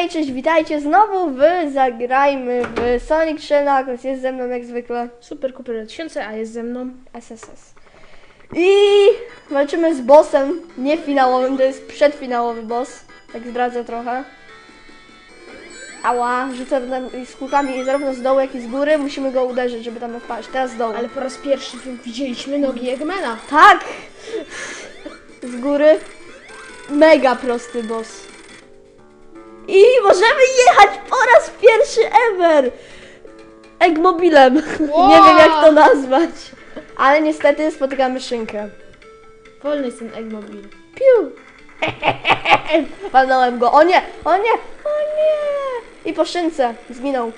Hej, cześć, witajcie znowu w Zagrajmy w Sonic 3 Knuckles. Jest ze mną jak zwykle Super Cooper 2000, a jest ze mną. SSS. I walczymy z bossem, nie finałowym, to jest przedfinałowy boss. Tak zdradzę trochę. Ała, rzucę z kulkami zarówno z dołu, jak i z góry. Musimy go uderzyć, żeby tam wpaść. Teraz z dołu. Ale po raz pierwszy wi- widzieliśmy nogi Eggmana. Tak! Z góry. Mega prosty boss. I możemy jechać po raz pierwszy ever! Eggmobilem. Wow! Nie wiem jak to nazwać. Ale niestety spotykamy szynkę. Wolny jest ten Eggmobil. Piu! Walnąłem go. O nie! O nie! O nie! I po szynce. Zginął.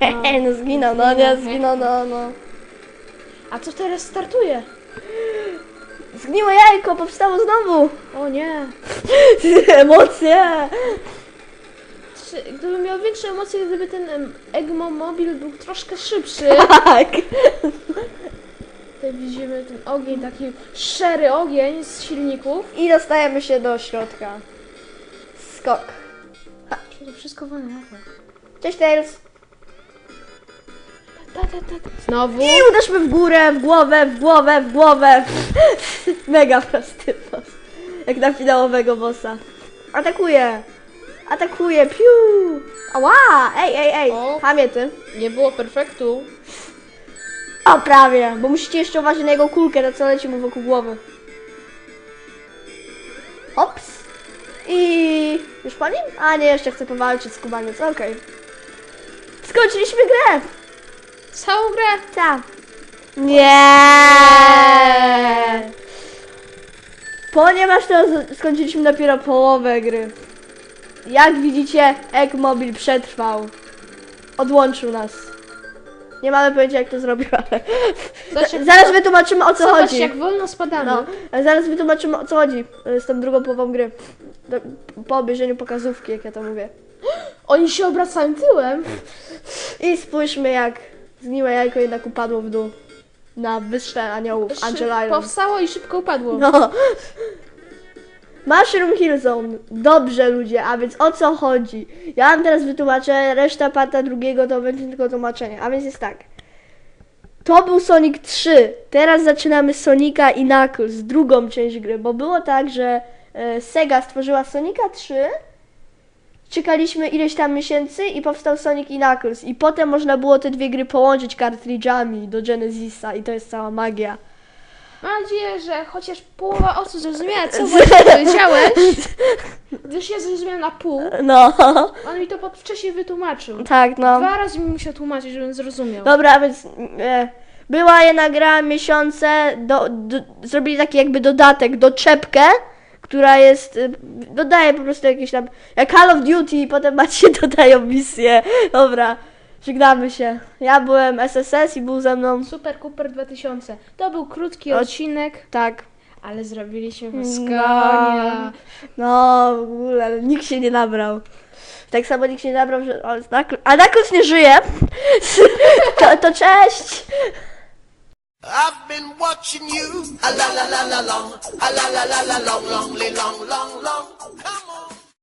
No, zginął. No nie, zginął, no, no. A co teraz startuje? Zgniłe jajko powstało znowu. O nie. Emocje! Czy, gdybym miał większe emocje, gdyby ten em, Eggmobil był troszkę szybszy. Tak! Tutaj widzimy ten ogień, taki szery ogień z silników. I dostajemy się do środka. Skok. To wszystko wolne. Cześć Tails! Ta, ta, ta, ta. Znowu. I uderzmy w górę, w głowę, w głowę, w głowę. Mega prosty boss. Jak na finałowego bossa. Atakuje! Atakuje! Piu! Ała! Ej, ej, ej! O. Hamie ty. Nie było perfektu. O, prawie! Bo musicie jeszcze uważać na jego kulkę, na co leci mu wokół głowy. Ops! I... Już po nim? A nie, jeszcze chcę powalczyć z Kubaniec, okej. Skończyliśmy grę! Całą grę. Tak. Nie. Ponieważ to skończyliśmy dopiero połowę gry. Jak widzicie, Eggmobil przetrwał. Odłączył nas. Nie mamy pojęcia jak to zrobił, ale... Zobacz, Zaraz wytłumaczymy o co Zobacz chodzi. jak wolno spadamy. No, zaraz wytłumaczymy o co chodzi e, z tą drugą połową gry. Do, po obejrzeniu pokazówki, jak ja to mówię. Oni się obracają tyłem. I spójrzmy jak zgniłe jajko jednak upadło w dół. Na wyspę aniołów, Angel Island. Powstało i szybko upadło. No. Mushroom Hill Zone. Dobrze ludzie, a więc o co chodzi? Ja wam teraz wytłumaczę, reszta parta drugiego to będzie tylko tłumaczenie. A więc jest tak. To był Sonic 3. Teraz zaczynamy Sonika i Knuckles, drugą część gry, bo było tak, że e, Sega stworzyła Sonika 3, czekaliśmy ileś tam miesięcy i powstał Sonic i Knuckles i potem można było te dwie gry połączyć kartridżami do Genesisa i to jest cała magia. Mam nadzieję, że chociaż połowa osób zrozumiała, co właśnie powiedziałeś. Gdyż ja zrozumiałam na pół. No, On mi to pod wcześniej wytłumaczył. tak no. Dwa razy mi musiał tłumaczyć, żebym zrozumiał. Dobra, więc e, była jedna gra miesiące, do, do, zrobili taki jakby dodatek, doczepkę, która jest, e, dodaje po prostu jakieś tam, jak Call of Duty i potem macie dodają misje. Dobra, żegnamy się. Ja byłem SSS i był ze mną, Super Cooper 2000. To był krótki O- odcinek, tak, ale zrobiliśmy No. Skania. no w ogóle nikt się nie nabrał. Tak samo nikt się nie nabrał, że, o, a nie żyje. To, to cześć! watching you. A la la la la long, a la la la la long, long, long, long, long. long.